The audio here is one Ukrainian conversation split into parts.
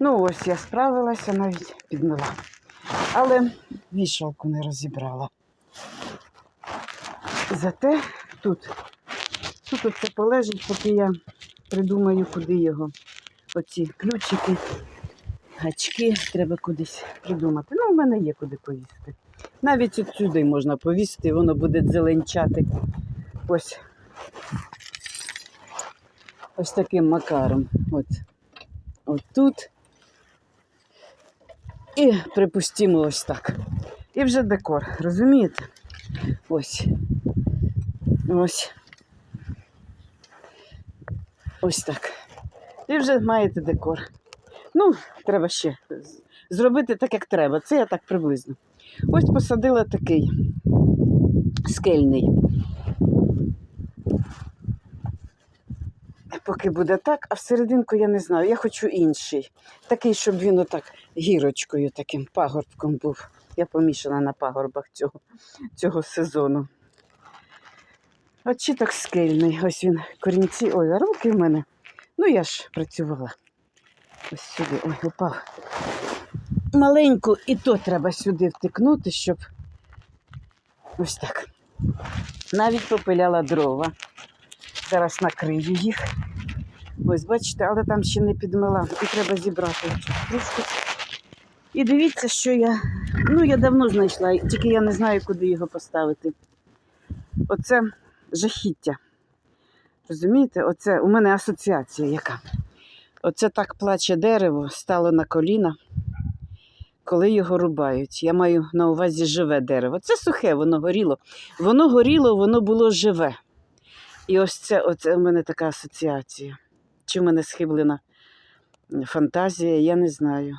Ну, ось я справилася, навіть підмила. Але вішалку не розібрала. Зате тут, тут оце полежить, поки я придумаю, куди його. Оці ключики, гачки треба кудись придумати. Ну, в мене є куди повісити. Навіть от сюди можна повісити, воно буде зеленчати. Ось. Ось таким макаром. От. От тут. І припустимо ось так. І вже декор, розумієте? Ось. Ось. Ось так. І вже маєте декор. Ну, треба ще зробити так, як треба. Це я так приблизно. Ось посадила такий скельний. Поки буде так, а всерединку я не знаю. Я хочу інший. Такий, щоб він отак гірочкою, таким пагорбком був. Я помішана на пагорбах цього, цього сезону. От чи так скельний. Ось він корінці. Ой, руки в мене. Ну, я ж працювала. Ось сюди. Ой, упав. Маленьку, і то треба сюди втикнути, щоб ось так. Навіть попиляла дрова. Зараз накрию їх. Ось, бачите, але там ще не підмила. І треба зібрати цю. І дивіться, що я. Ну, я давно знайшла, тільки я не знаю, куди його поставити. Оце жахіття. Розумієте, оце у мене асоціація яка. Оце так плаче дерево, стало на коліна, коли його рубають. Я маю на увазі живе дерево. Це сухе, воно горіло. Воно горіло, воно було живе. І ось це оце у мене така асоціація. Чи в мене схиблена фантазія, я не знаю.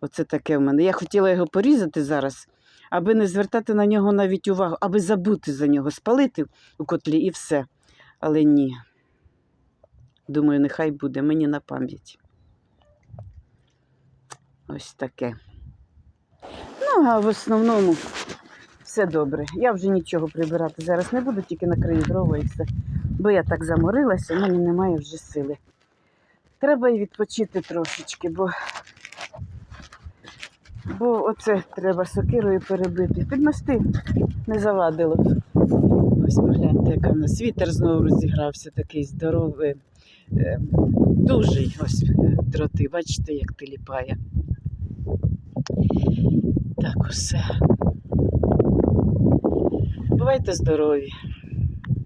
Оце таке в мене. Я хотіла його порізати зараз, аби не звертати на нього навіть увагу, аби забути за нього, спалити у котлі і все. Але ні. Думаю, нехай буде мені на пам'ять. Ось таке. Ну, а в основному все добре. Я вже нічого прибирати зараз не буду, тільки накрию дрова і все. Бо я так заморилася, в мене немає вже сили. Треба і відпочити трошечки, бо, бо оце треба сокирою перебити. Підмести не завадило. Ось погляньте, яка в нас вітер знову розігрався, такий здоровий, е, дужий ось е, дроти. Бачите, як тиліпає. Так, усе. Бувайте здорові.